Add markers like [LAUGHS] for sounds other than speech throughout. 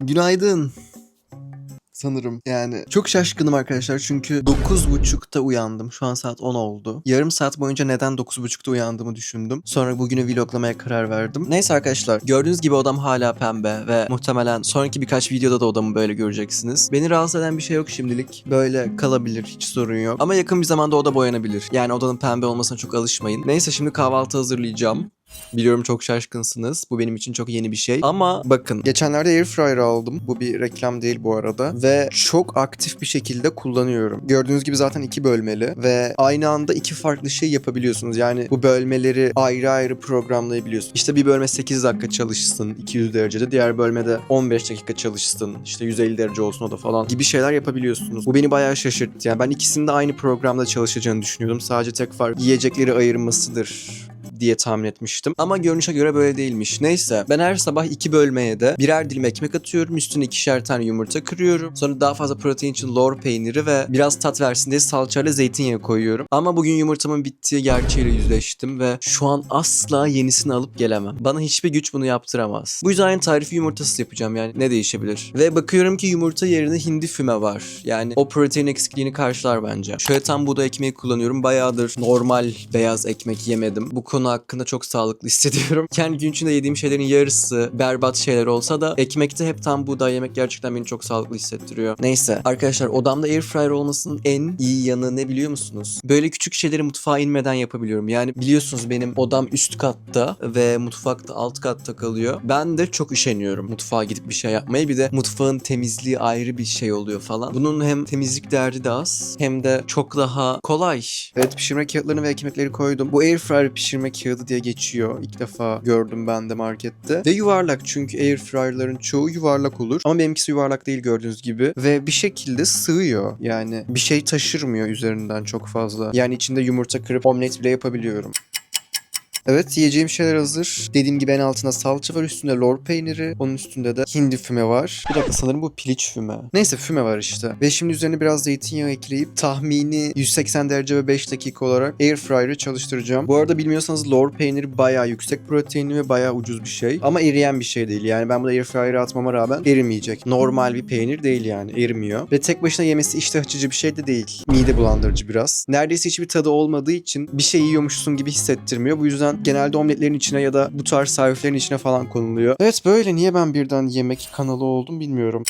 Günaydın. Sanırım yani. Çok şaşkınım arkadaşlar çünkü 9.30'da uyandım. Şu an saat 10 oldu. Yarım saat boyunca neden 9.30'da uyandığımı düşündüm. Sonra bugünü vloglamaya karar verdim. Neyse arkadaşlar gördüğünüz gibi odam hala pembe ve muhtemelen sonraki birkaç videoda da odamı böyle göreceksiniz. Beni rahatsız eden bir şey yok şimdilik. Böyle kalabilir hiç sorun yok. Ama yakın bir zamanda oda boyanabilir. Yani odanın pembe olmasına çok alışmayın. Neyse şimdi kahvaltı hazırlayacağım. Biliyorum çok şaşkınsınız. Bu benim için çok yeni bir şey. Ama bakın geçenlerde Airfryer aldım. Bu bir reklam değil bu arada. Ve çok aktif bir şekilde kullanıyorum. Gördüğünüz gibi zaten iki bölmeli. Ve aynı anda iki farklı şey yapabiliyorsunuz. Yani bu bölmeleri ayrı ayrı programlayabiliyorsunuz. İşte bir bölme 8 dakika çalışsın 200 derecede. Diğer bölmede 15 dakika çalışsın. İşte 150 derece olsun o da falan gibi şeyler yapabiliyorsunuz. Bu beni bayağı şaşırttı. Yani ben ikisinin de aynı programda çalışacağını düşünüyordum. Sadece tek fark yiyecekleri ayırmasıdır diye tahmin etmiştim. Ama görünüşe göre böyle değilmiş. Neyse ben her sabah iki bölmeye de birer dilim ekmek atıyorum. Üstüne ikişer tane yumurta kırıyorum. Sonra daha fazla protein için lor peyniri ve biraz tat versin diye salçayla zeytinyağı koyuyorum. Ama bugün yumurtamın bittiği gerçeğiyle yüzleştim ve şu an asla yenisini alıp gelemem. Bana hiçbir güç bunu yaptıramaz. Bu yüzden aynı tarifi yumurtasız yapacağım yani ne değişebilir? Ve bakıyorum ki yumurta yerine hindi füme var. Yani o protein eksikliğini karşılar bence. Şöyle tam buğday ekmeği kullanıyorum. Bayağıdır normal beyaz ekmek yemedim. Bu konu hakkında çok sağlıklı [LAUGHS] hissediyorum. Kendi gün içinde yediğim şeylerin yarısı berbat şeyler olsa da ekmekte hep tam buğday yemek gerçekten beni çok sağlıklı hissettiriyor. Neyse arkadaşlar odamda airfryer olmasının en iyi yanı ne biliyor musunuz? Böyle küçük şeyleri mutfağa inmeden yapabiliyorum. Yani biliyorsunuz benim odam üst katta ve mutfakta alt katta kalıyor. Ben de çok üşeniyorum mutfağa gidip bir şey yapmaya. Bir de mutfağın temizliği ayrı bir şey oluyor falan. Bunun hem temizlik derdi de az hem de çok daha kolay. Evet pişirme kağıtlarını ve ekmekleri koydum. Bu airfryer pişirme kağıdı diye geçiyor. İlk defa gördüm ben de markette. Ve yuvarlak çünkü airfryer'ların çoğu yuvarlak olur. Ama benimkisi yuvarlak değil gördüğünüz gibi. Ve bir şekilde sığıyor. Yani bir şey taşırmıyor üzerinden çok fazla. Yani içinde yumurta kırıp omlet bile yapabiliyorum. Evet yiyeceğim şeyler hazır. Dediğim gibi en altında salça var üstünde lor peyniri. Onun üstünde de hindi füme var. Bir dakika sanırım bu piliç füme. Neyse füme var işte. Ve şimdi üzerine biraz zeytinyağı ekleyip tahmini 180 derece ve 5 dakika olarak airfryer'ı çalıştıracağım. Bu arada bilmiyorsanız lor peyniri bayağı yüksek proteinli ve bayağı ucuz bir şey. Ama eriyen bir şey değil. Yani ben bunu airfryer'a atmama rağmen erimeyecek. Normal bir peynir değil yani. Erimiyor. Ve tek başına yemesi iştah açıcı bir şey de değil. Mide bulandırıcı biraz. Neredeyse hiçbir tadı olmadığı için bir şey yiyormuşsun gibi hissettirmiyor. Bu yüzden genelde omletlerin içine ya da bu tarz tariflerin içine falan konuluyor. Evet böyle niye ben birden yemek kanalı oldum bilmiyorum.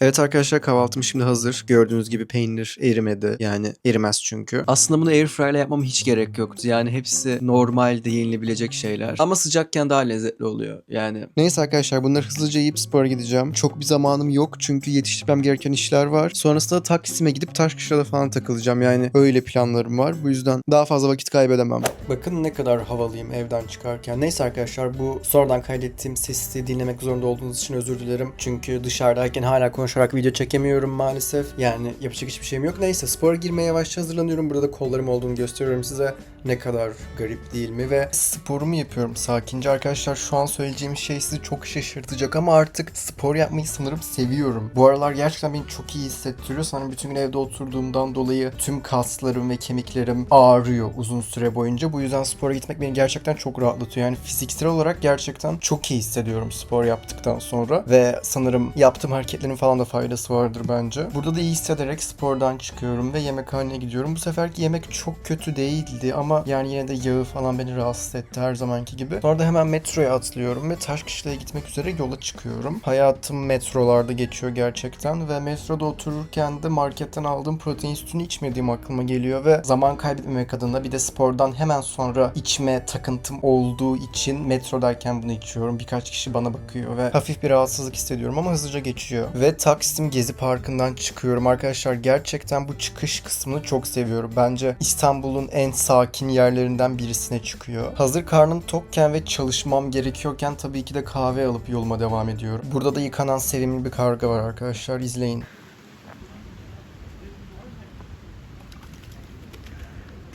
Evet arkadaşlar kahvaltım şimdi hazır. Gördüğünüz gibi peynir erimedi. Yani erimez çünkü. Aslında bunu airfryer'la yapmama hiç gerek yoktu. Yani hepsi normalde yenilebilecek şeyler. Ama sıcakken daha lezzetli oluyor. Yani. Neyse arkadaşlar bunları hızlıca yiyip spora gideceğim. Çok bir zamanım yok çünkü yetiştirmem gereken işler var. Sonrasında Taksim'e gidip Taşkışla'da falan takılacağım. Yani öyle planlarım var. Bu yüzden daha fazla vakit kaybedemem. Bakın ne kadar havalıyım evden çıkarken. Neyse arkadaşlar bu sonradan kaydettiğim sesi dinlemek zorunda olduğunuz için özür dilerim. Çünkü dışarıdayken hala konuşarak video çekemiyorum maalesef. Yani yapacak hiçbir şeyim yok. Neyse spora girmeye yavaşça hazırlanıyorum. Burada kollarım olduğunu gösteriyorum size. Ne kadar garip değil mi? Ve sporumu yapıyorum sakince. Arkadaşlar şu an söyleyeceğim şey sizi çok şaşırtacak ama artık spor yapmayı sanırım seviyorum. Bu aralar gerçekten beni çok iyi hissettiriyor. Sanırım bütün gün evde oturduğumdan dolayı tüm kaslarım ve kemiklerim ağrıyor uzun süre boyunca. Bu yüzden spora gitmek beni gerçekten çok rahatlatıyor. Yani fiziksel olarak gerçekten çok iyi hissediyorum spor yaptıktan sonra. Ve sanırım yaptığım hareketlerin falan da faydası vardır bence. Burada da iyi hissederek spordan çıkıyorum ve yemekhaneye gidiyorum. Bu seferki yemek çok kötü değildi ama yani yine de yağı falan beni rahatsız etti her zamanki gibi. Sonra da hemen metroya atlıyorum ve Taşkışla'ya gitmek üzere yola çıkıyorum. Hayatım metrolarda geçiyor gerçekten ve metroda otururken de marketten aldığım protein sütünü içmediğim aklıma geliyor ve zaman kaybetmemek adına bir de spordan hemen sonra içme takıntım olduğu için metrodayken bunu içiyorum. Birkaç kişi bana bakıyor ve hafif bir rahatsızlık hissediyorum ama hızlıca geçiyor. Ve Taksim Gezi Parkı'ndan çıkıyorum. Arkadaşlar gerçekten bu çıkış kısmını çok seviyorum. Bence İstanbul'un en sakin yerlerinden birisine çıkıyor. Hazır karnım tokken ve çalışmam gerekiyorken tabii ki de kahve alıp yoluma devam ediyorum. Burada da yıkanan sevimli bir karga var arkadaşlar. İzleyin.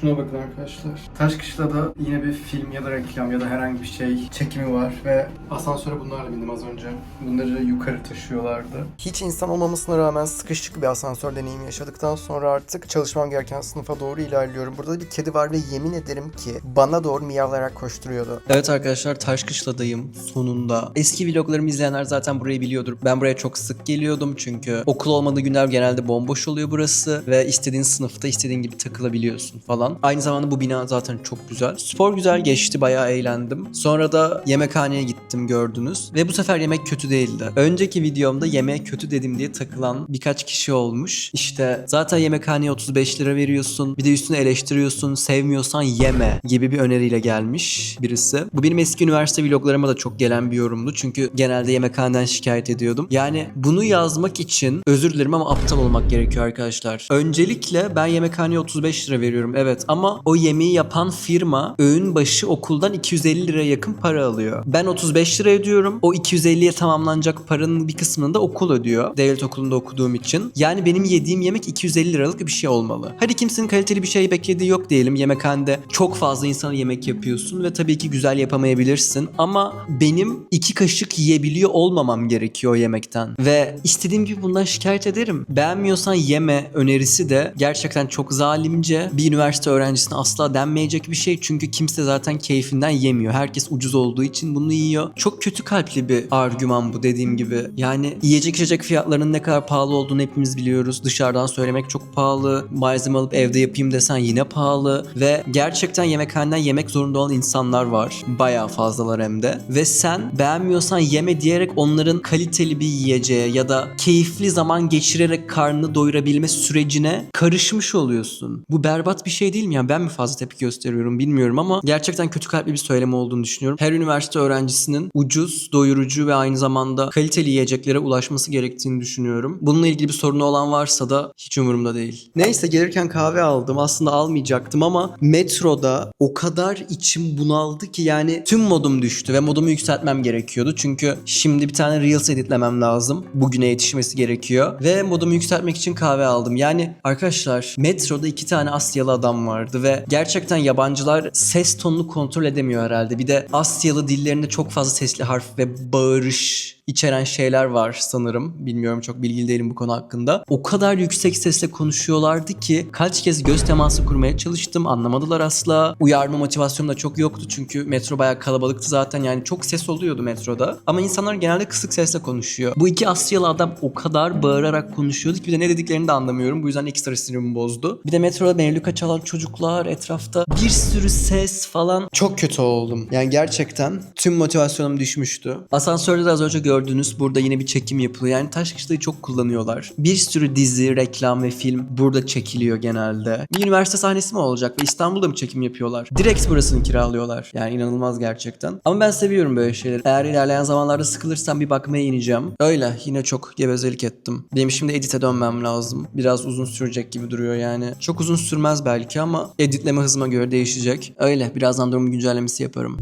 Şuna bakın arkadaşlar. Taşkışla'da yine bir film ya da reklam ya da herhangi bir şey çekimi var ve asansöre bunlarla bindim az önce. Bunları yukarı taşıyorlardı. Hiç insan olmamasına rağmen sıkışık bir asansör deneyimi yaşadıktan sonra artık çalışmam gereken sınıfa doğru ilerliyorum. Burada da bir kedi var ve yemin ederim ki bana doğru miyavlayarak koşturuyordu. Evet arkadaşlar Taşkışla'dayım sonunda. Eski vloglarımı izleyenler zaten burayı biliyordur. Ben buraya çok sık geliyordum çünkü okul olmadığı günler genelde bomboş oluyor burası ve istediğin sınıfta istediğin gibi takılabiliyorsun falan. Aynı zamanda bu bina zaten çok güzel. Spor güzel geçti, bayağı eğlendim. Sonra da yemekhaneye gittim gördünüz ve bu sefer yemek kötü değildi. Önceki videomda yemeğe kötü dedim diye takılan birkaç kişi olmuş. İşte zaten yemekhaneye 35 lira veriyorsun. Bir de üstüne eleştiriyorsun. Sevmiyorsan yeme gibi bir öneriyle gelmiş birisi. Bu benim eski üniversite vloglarıma da çok gelen bir yorumdu. Çünkü genelde yemekhaneden şikayet ediyordum. Yani bunu yazmak için özür dilerim ama aptal olmak gerekiyor arkadaşlar. Öncelikle ben yemekhaneye 35 lira veriyorum evet ama o yemeği yapan firma öğün başı okuldan 250 liraya yakın para alıyor. Ben 35 lira ödüyorum. O 250'ye tamamlanacak paranın bir kısmını da okul ödüyor. Devlet okulunda okuduğum için. Yani benim yediğim yemek 250 liralık bir şey olmalı. Hadi kimsenin kaliteli bir şey beklediği yok diyelim. Yemekhanede çok fazla insana yemek yapıyorsun ve tabii ki güzel yapamayabilirsin. Ama benim iki kaşık yiyebiliyor olmamam gerekiyor o yemekten. Ve istediğim gibi bundan şikayet ederim. Beğenmiyorsan yeme önerisi de gerçekten çok zalimce. Bir üniversite öğrencisine asla denmeyecek bir şey. Çünkü kimse zaten keyfinden yemiyor. Herkes ucuz olduğu için bunu yiyor. Çok kötü kalpli bir argüman bu dediğim gibi. Yani yiyecek içecek fiyatlarının ne kadar pahalı olduğunu hepimiz biliyoruz. Dışarıdan söylemek çok pahalı. Malzeme alıp evde yapayım desen yine pahalı. Ve gerçekten yemekhaneden yemek zorunda olan insanlar var. Bayağı fazlalar hem de. Ve sen beğenmiyorsan yeme diyerek onların kaliteli bir yiyeceğe ya da keyifli zaman geçirerek karnını doyurabilme sürecine karışmış oluyorsun. Bu berbat bir şey değil mi? Yani ben mi fazla tepki gösteriyorum bilmiyorum ama gerçekten kötü kalpli bir söylem olduğunu düşünüyorum. Her üniversite öğrencisinin ucuz, doyurucu ve aynı zamanda kaliteli yiyeceklere ulaşması gerektiğini düşünüyorum. Bununla ilgili bir sorunu olan varsa da hiç umurumda değil. Neyse gelirken kahve aldım. Aslında almayacaktım ama metroda o kadar içim bunaldı ki yani tüm modum düştü ve modumu yükseltmem gerekiyordu. Çünkü şimdi bir tane Reels editlemem lazım. Bugüne yetişmesi gerekiyor. Ve modumu yükseltmek için kahve aldım. Yani arkadaşlar metroda iki tane Asyalı adam vardı ve gerçekten yabancılar ses tonunu kontrol edemiyor herhalde. Bir de Asyalı dillerinde çok fazla sesli harf ve bağırış içeren şeyler var sanırım. Bilmiyorum çok bilgili değilim bu konu hakkında. O kadar yüksek sesle konuşuyorlardı ki kaç kez göz teması kurmaya çalıştım. Anlamadılar asla. Uyarma motivasyonum da çok yoktu çünkü metro bayağı kalabalıktı zaten. Yani çok ses oluyordu metroda. Ama insanlar genelde kısık sesle konuşuyor. Bu iki Asyalı adam o kadar bağırarak konuşuyordu ki bir de ne dediklerini de anlamıyorum. Bu yüzden ekstra sinirimi bozdu. Bir de metroda Mevlüt'e çalan çocuklar etrafta bir sürü ses falan. Çok kötü oldum. Yani gerçekten tüm motivasyonum düşmüştü. Asansörde de az önce gördünüz burada yine bir çekim yapılıyor. Yani Taşkışla'yı çok kullanıyorlar. Bir sürü dizi, reklam ve film burada çekiliyor genelde. Bir üniversite sahnesi mi olacak ve İstanbul'da mı çekim yapıyorlar? Direkt burasını kiralıyorlar. Yani inanılmaz gerçekten. Ama ben seviyorum böyle şeyleri. Eğer ilerleyen zamanlarda sıkılırsam bir bakmaya ineceğim. Öyle yine çok gevezelik ettim. Benim şimdi edite dönmem lazım. Biraz uzun sürecek gibi duruyor yani. Çok uzun sürmez belki ama editleme hızıma göre değişecek. Öyle birazdan durum güncellemesi yaparım.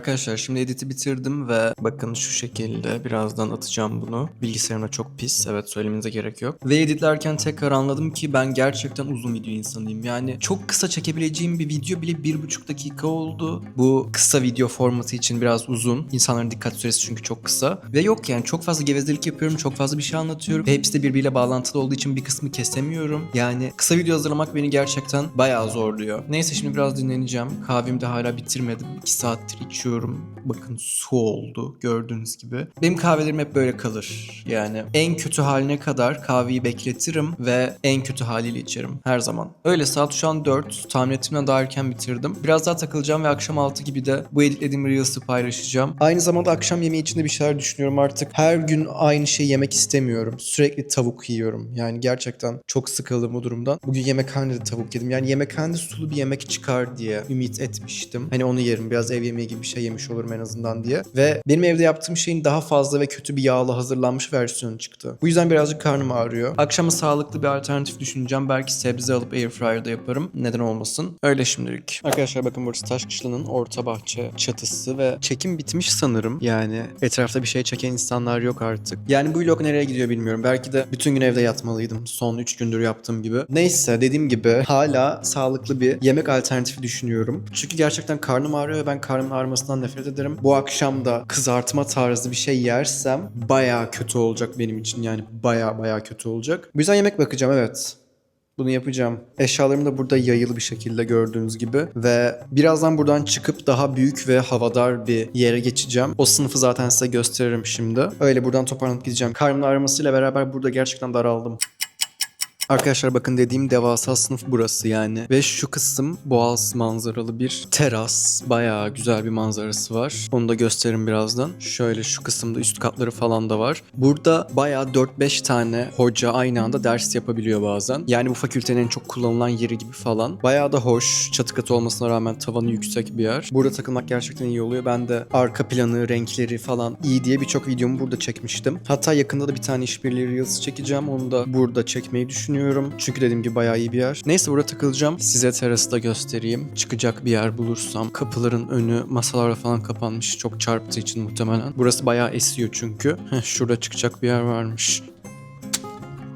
Arkadaşlar şimdi editi bitirdim ve bakın şu şekilde birazdan atacağım bunu. Bilgisayarımda çok pis evet söylemenize gerek yok. Ve editlerken tekrar anladım ki ben gerçekten uzun video insanıyım. Yani çok kısa çekebileceğim bir video bile bir buçuk dakika oldu. Bu kısa video formatı için biraz uzun. İnsanların dikkat süresi çünkü çok kısa. Ve yok yani çok fazla gevezelik yapıyorum. Çok fazla bir şey anlatıyorum. Ve hepsi de birbiriyle bağlantılı olduğu için bir kısmı kesemiyorum. Yani kısa video hazırlamak beni gerçekten bayağı zorluyor. Neyse şimdi biraz dinleneceğim. Kahvemi de hala bitirmedim. 2 saattir içiyorum. Bakın su oldu gördüğünüz gibi. Benim kahvelerim hep böyle kalır. Yani en kötü haline kadar kahveyi bekletirim ve en kötü haliyle içerim her zaman. Öyle saat şu an 4. Tahmin ettiğimden daha erken bitirdim. Biraz daha takılacağım ve akşam 6 gibi de bu editlediğim Reels'ı paylaşacağım. Aynı zamanda akşam yemeği için de bir şeyler düşünüyorum artık. Her gün aynı şeyi yemek istemiyorum. Sürekli tavuk yiyorum. Yani gerçekten çok sıkıldım bu durumdan. Bugün yemekhanede tavuk yedim. Yani yemekhanede sulu bir yemek çıkar diye ümit etmiştim. Hani onu yerim. Biraz ev yemeği gibi bir şey yemiş olurum en azından diye. Ve benim evde yaptığım şeyin daha fazla ve kötü bir yağla hazırlanmış versiyonu çıktı. Bu yüzden birazcık karnım ağrıyor. Akşama sağlıklı bir alternatif düşüneceğim. Belki sebze alıp airfryer'da yaparım. Neden olmasın? Öyle şimdilik. Arkadaşlar bakın burası Taşkışla'nın orta bahçe çatısı ve çekim bitmiş sanırım. Yani etrafta bir şey çeken insanlar yok artık. Yani bu vlog nereye gidiyor bilmiyorum. Belki de bütün gün evde yatmalıydım. Son 3 gündür yaptığım gibi. Neyse dediğim gibi hala sağlıklı bir yemek alternatifi düşünüyorum. Çünkü gerçekten karnım ağrıyor ve ben karnımın ağrımasından nefret ederim. Bu akşam da kızartma tarzı bir şey yersem baya kötü olacak benim için. Yani baya baya kötü olacak. Bu yüzden yemek bakacağım evet. Bunu yapacağım. Eşyalarım da burada yayılı bir şekilde gördüğünüz gibi. Ve birazdan buradan çıkıp daha büyük ve havadar bir yere geçeceğim. O sınıfı zaten size gösteririm şimdi. Öyle buradan toparlanıp gideceğim. Karnımın ağrımasıyla beraber burada gerçekten daraldım. Arkadaşlar bakın dediğim devasa sınıf burası yani. Ve şu kısım boğaz manzaralı bir teras. Bayağı güzel bir manzarası var. Onu da gösteririm birazdan. Şöyle şu kısımda üst katları falan da var. Burada bayağı 4-5 tane hoca aynı anda ders yapabiliyor bazen. Yani bu fakültenin en çok kullanılan yeri gibi falan. Bayağı da hoş. Çatı katı olmasına rağmen tavanı yüksek bir yer. Burada takılmak gerçekten iyi oluyor. Ben de arka planı, renkleri falan iyi diye birçok videomu burada çekmiştim. Hatta yakında da bir tane işbirliği Reels çekeceğim. Onu da burada çekmeyi düşünüyorum. Çünkü dediğim gibi bayağı iyi bir yer. Neyse burada takılacağım. Size terası da göstereyim. Çıkacak bir yer bulursam. Kapıların önü masalarla falan kapanmış. Çok çarptığı için muhtemelen. Burası bayağı esiyor çünkü. Heh, şurada çıkacak bir yer varmış.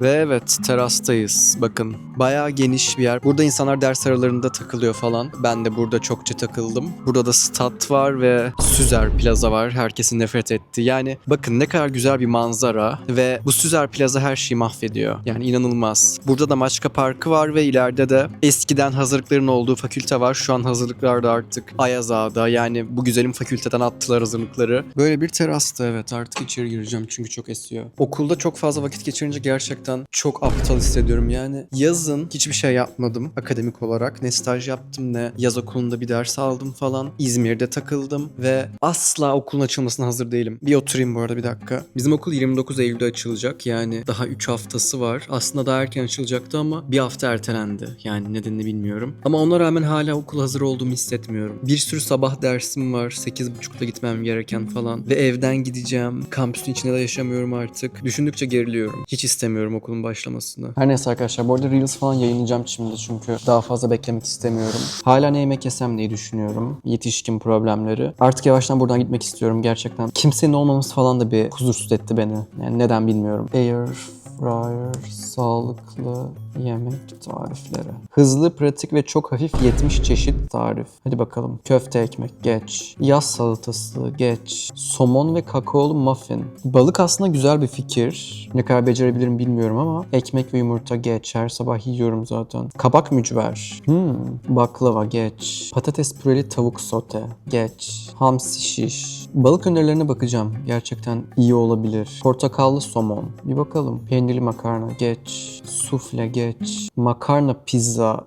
Ve evet terastayız. Bakın bayağı geniş bir yer. Burada insanlar ders aralarında takılıyor falan. Ben de burada çokça takıldım. Burada da stat var ve Süzer Plaza var. Herkesin nefret etti. Yani bakın ne kadar güzel bir manzara ve bu Süzer Plaza her şeyi mahvediyor. Yani inanılmaz. Burada da Maçka Parkı var ve ileride de eskiden hazırlıkların olduğu fakülte var. Şu an hazırlıklar da artık Ayaz. Yani bu güzelim fakülteden attılar hazırlıkları. Böyle bir terasta evet artık içeri gireceğim çünkü çok esiyor. Okulda çok fazla vakit geçirince gerçekten çok aptal hissediyorum yani. Yazın hiçbir şey yapmadım akademik olarak. Ne staj yaptım ne yaz okulunda bir ders aldım falan. İzmir'de takıldım ve asla okulun açılmasına hazır değilim. Bir oturayım bu arada bir dakika. Bizim okul 29 Eylül'de açılacak yani daha 3 haftası var. Aslında daha erken açılacaktı ama bir hafta ertelendi. Yani nedenini bilmiyorum. Ama ona rağmen hala okul hazır olduğumu hissetmiyorum. Bir sürü sabah dersim var. 8.30'da gitmem gereken falan. Ve evden gideceğim. Kampüsün içinde de yaşamıyorum artık. Düşündükçe geriliyorum. Hiç istemiyorum okulun başlamasını. Her neyse arkadaşlar bu arada Reels falan yayınlayacağım şimdi çünkü daha fazla beklemek istemiyorum. Hala ne yemek yesem diye düşünüyorum. Yetişkin problemleri. Artık yavaştan buradan gitmek istiyorum gerçekten. Kimsenin olmaması falan da bir huzursuz etti beni. Yani neden bilmiyorum. Air fryer, sağlıklı yemek tarifleri. Hızlı, pratik ve çok hafif 70 çeşit tarif. Hadi bakalım. Köfte ekmek geç. Yaz salatası geç. Somon ve kakaolu muffin. Balık aslında güzel bir fikir. Ne kadar becerebilirim bilmiyorum ama ekmek ve yumurta geç. Her sabah yiyorum zaten. Kabak mücver. Hmm. Baklava geç. Patates püreli tavuk sote geç. Hamsi şiş. Balık önerilerine bakacağım. Gerçekten iyi olabilir. Portakallı somon. Bir bakalım. Peynirli makarna geç. Sufle geç. Makarna pizza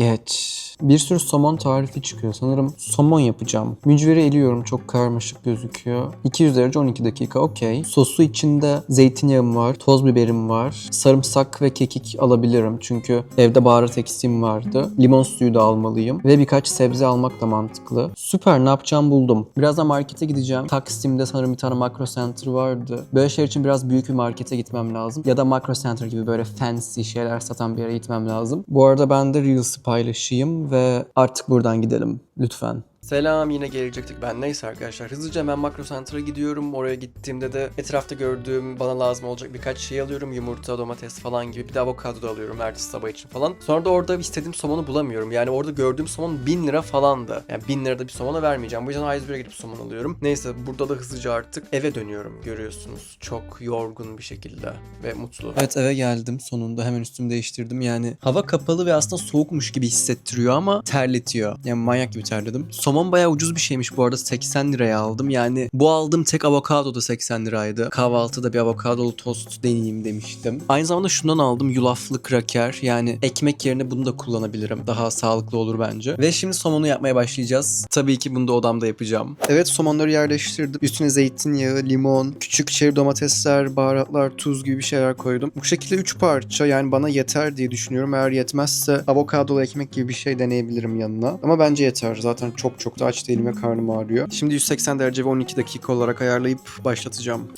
geç. Bir sürü somon tarifi çıkıyor. Sanırım somon yapacağım. Mücveri eliyorum. Çok karmaşık gözüküyor. 200 derece 12 dakika. Okey. Sosu içinde zeytinyağım var. Toz biberim var. Sarımsak ve kekik alabilirim. Çünkü evde baharat eksiğim vardı. Limon suyu da almalıyım. Ve birkaç sebze almak da mantıklı. Süper ne yapacağım buldum. Birazdan markete gideceğim. Taksim'de sanırım bir tane Makro Center vardı. Böyle şeyler için biraz büyük bir markete gitmem lazım. Ya da Makro Center gibi böyle fancy şeyler satan bir yere gitmem lazım. Bu arada ben de Reels'ı paylaşayım ve artık buradan gidelim lütfen. Selam yine gelecektik ben. Neyse arkadaşlar hızlıca hemen Makro Center'a gidiyorum. Oraya gittiğimde de etrafta gördüğüm bana lazım olacak birkaç şey alıyorum. Yumurta, domates falan gibi. Bir de avokado da alıyorum ertesi sabah için falan. Sonra da orada istediğim somonu bulamıyorum. Yani orada gördüğüm somon 1000 lira falandı. Yani 1000 lirada bir somona vermeyeceğim. Bu yüzden A101'e gidip somon alıyorum. Neyse burada da hızlıca artık eve dönüyorum görüyorsunuz. Çok yorgun bir şekilde ve mutlu. Evet eve geldim sonunda hemen üstümü değiştirdim. Yani hava kapalı ve aslında soğukmuş gibi hissettiriyor ama terletiyor. Yani manyak gibi terledim. Somon bayağı ucuz bir şeymiş bu arada 80 liraya aldım. Yani bu aldığım tek avokado da 80 liraydı. Kahvaltıda bir avokadolu tost deneyeyim demiştim. Aynı zamanda şundan aldım yulaflı kraker. Yani ekmek yerine bunu da kullanabilirim. Daha sağlıklı olur bence. Ve şimdi somonu yapmaya başlayacağız. Tabii ki bunu da odamda yapacağım. Evet somonları yerleştirdim. Üstüne zeytinyağı, limon, küçük çeri domatesler, baharatlar, tuz gibi bir şeyler koydum. Bu şekilde 3 parça yani bana yeter diye düşünüyorum. Eğer yetmezse avokadolu ekmek gibi bir şey deneyebilirim yanına. Ama bence yeter. Zaten çok Çok da aç değilim ve karnım ağrıyor. Şimdi 180 derece ve 12 dakika olarak ayarlayıp başlatacağım.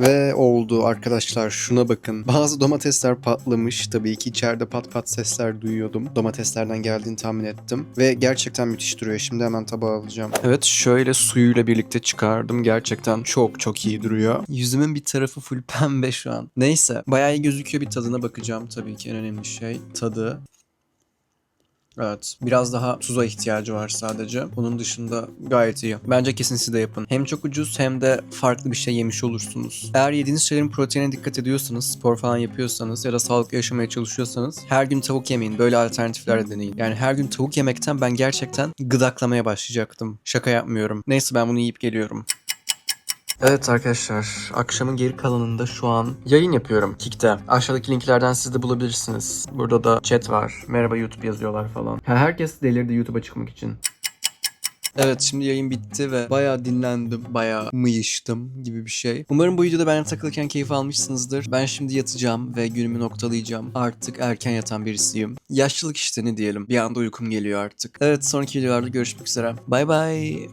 Ve oldu arkadaşlar şuna bakın. Bazı domatesler patlamış. Tabii ki içeride pat pat sesler duyuyordum. Domateslerden geldiğini tahmin ettim. Ve gerçekten müthiş duruyor. Şimdi hemen tabağa alacağım. Evet şöyle suyuyla birlikte çıkardım. Gerçekten çok çok iyi duruyor. Yüzümün bir tarafı full [LAUGHS] pembe şu an. Neyse bayağı iyi gözüküyor bir tadına bakacağım tabii ki en önemli şey. Tadı. Evet. Biraz daha tuza ihtiyacı var sadece. Onun dışında gayet iyi. Bence kesin siz de yapın. Hem çok ucuz hem de farklı bir şey yemiş olursunuz. Eğer yediğiniz şeylerin proteinine dikkat ediyorsanız, spor falan yapıyorsanız ya da sağlıklı yaşamaya çalışıyorsanız her gün tavuk yemeyin. Böyle alternatifler de deneyin. Yani her gün tavuk yemekten ben gerçekten gıdaklamaya başlayacaktım. Şaka yapmıyorum. Neyse ben bunu yiyip geliyorum. Evet arkadaşlar, akşamın geri kalanında şu an yayın yapıyorum Kik'te. Aşağıdaki linklerden siz de bulabilirsiniz. Burada da chat var. Merhaba YouTube yazıyorlar falan. Ha, herkes delirdi YouTube'a çıkmak için. Evet şimdi yayın bitti ve bayağı dinlendim, bayağı mıyıştım gibi bir şey. Umarım bu videoda benimle takılırken keyif almışsınızdır. Ben şimdi yatacağım ve günümü noktalayacağım. Artık erken yatan birisiyim. Yaşlılık işte ne diyelim. Bir anda uykum geliyor artık. Evet sonraki videolarda görüşmek üzere. Bay bay.